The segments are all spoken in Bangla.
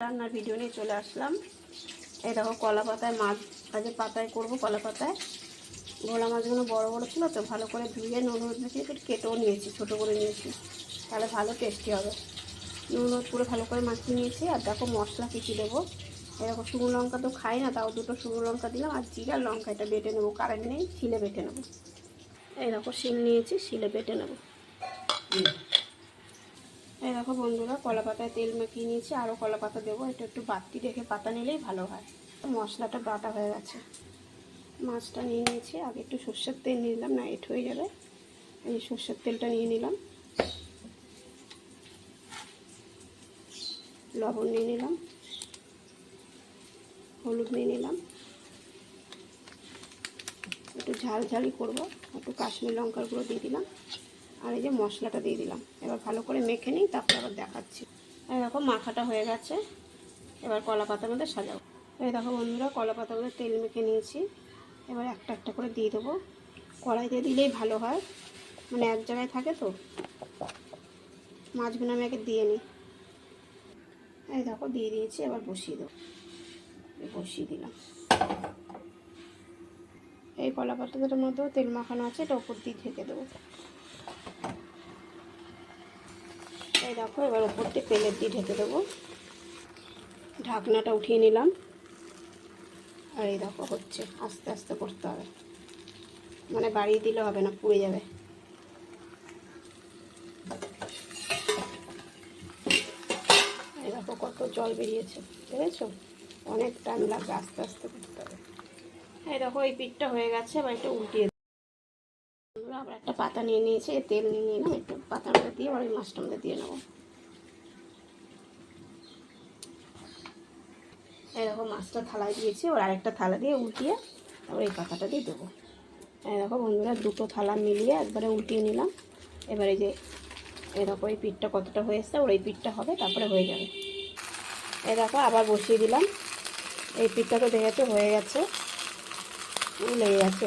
রান্নার ভিডিও নিয়ে চলে আসলাম। এই দেখো কলা পাতায় মাছ আজকে পাতায় করব কলা পাতায়। ভোলা মাছগুলো বড় বড় ছিল তো ভালো করে ধুয়ে নুন হলুদ একটু কেটেও নিয়েছি, ছোটো করে নিয়েছি। তাহলে ভালো টেস্টি হবে। নুন হলুদ করে ভালো করে মাখিয়ে নিয়েছি আর দেখো মশলা কিছু দেবো। এরকম শুকনো লঙ্কা তো খাই না, তাও দুটো শুকনো লঙ্কা দিলাম আর জিরার লঙ্কা এটা বেটে নেব কারেন্ট নেই, শিলে বেটে নেব। এরকম শিল নিয়েছি, শিলে বেটে নেব। এই দেখো বন্ধুরা, কলা পাতায় তেল মাখিয়ে নিয়েছি আরও কলা পাতা দেবো। এটা একটু বাড়তি রেখে পাতা নিলেই ভালো হয়। মশলাটা বাটা হয়ে গেছে। মাছটা নিয়ে নিয়েছি। আগে একটু সর্ষের তেল নিলাম না এট হয়ে যাবে। এই সর্ষের তেলটা নিয়ে নিলাম। লবণ নিয়ে নিলাম। হলুদ নিয়ে নিলাম। একটু ঝাল ঝালই করব। একটু কাশ্মীর লঙ্কার গুঁড়ো দিয়ে দিলাম। আর এই যে মশলাটা দিয়ে দিলাম। এবার ভালো করে মেখে নিই, তারপর আবার দেখাচ্ছি। দেখো, মাখাটা হয়ে গেছে। এবার কলা পাতার মধ্যে সাজাবো। এই দেখো বন্ধুরা, কলা পাতার মধ্যে তেল মেখে নিয়েছি। এবার একটা একটা করে দিয়ে দেবো। কড়াইতে দিলেই ভালো হয়। মানে এক জায়গায় থাকে তো। মাছগুলো আমি আগে দিয়ে নিই। এই দেখো, দিয়ে দিয়েছি, এবার বসিয়ে দেবো। বসিয়ে দিলাম। এই কলা পাতাটার মধ্যেও তেল মাখানো আছে, এটা ওপর দিয়ে ঢেকে দেবো। এই দেখো, এবার ওপর দিয়ে তেলের দিয়ে ঢেকে দেবো। ঢাকনাটা উঠিয়ে নিলাম। আর এই দেখো, হচ্ছে, আস্তে আস্তে করতে হবে। মানে বাড়িয়ে দিলে হবে না, পুড়ে যাবে। এই দেখো, কত জল বেরিয়েছে, দেখেছ? অনেক টাইম লাগবে আস্তে আস্তে করতে হবে। এই দেখো, এই পিঠটা হয়ে গেছে, এবার একটু উল্টিয়ে বন্ধুরা আবার একটা পাতা নিয়ে নিয়েছি, তেল নিয়ে নিলাম একটু পাতার মধ্যে দিয়ে আবার ওই মাছটা মধ্যে দিয়ে নেব। এরকম মাছটা থালায় দিয়েছি ওর আরেকটা থালা দিয়ে উল্টিয়ে তারপর এই পাতাটা দিয়ে দেবো। দেখো বন্ধুরা, দুটো থালা মিলিয়ে একবারে উল্টিয়ে নিলাম। এবারে যে এরকম এই পিঠটা কতটা হয়ে এসছে ওর এই পিঠটা হবে, তারপরে হয়ে যাবে। দেখো, আবার বসিয়ে দিলাম। এই পিঠটা তো দেখেছ হয়ে গেছে, লেগে যাচ্ছে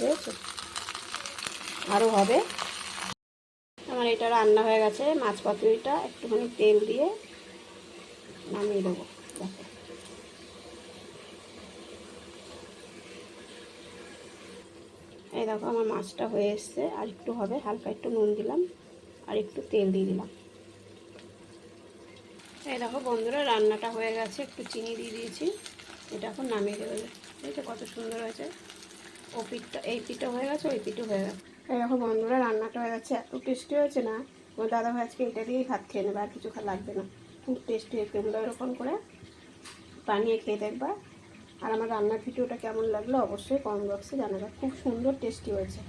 বুঝেছ আরও হবে? আমার এটা রান্না হয়ে গেছে, মাছ পাতুরিটা, একটুখানি তেল দিয়ে নামিয়ে দেবো। এই দেখো, আমার মাছটা হয়ে এসছে। আর একটু হবে, হালকা একটু নুন দিলাম, আর একটু তেল দিয়ে দিলাম। এই দেখো বন্ধুরা, রান্নাটা হয়ে গেছে। একটু চিনি দিয়ে দিয়েছি। এটা এখন নামিয়ে দেবে। দেখো কত সুন্দর হয়েছে। ও পিঠটা, এই পিঠটা হয়ে গেছে, ওই পিঠটা হয়ে গেছে। দেখো বন্ধুরা, রান্নাটা হয়ে গেছে। এত টেস্টি হয়েছে না? আমার দাদা ভাই আজকে এটা দিয়েই ভাত খেয়ে নেবে, আর কিছু লাগবে না। খুব টেস্টি হয়েছে তোমরা এরকম করে বানিয়ে খেয়ে দেখবা। আর আমার রান্নার ভিডিওটা কেমন লাগল অবশ্যই কমেন্ট বক্সে জানাবে। খুব সুন্দর টেস্টি হয়েছে।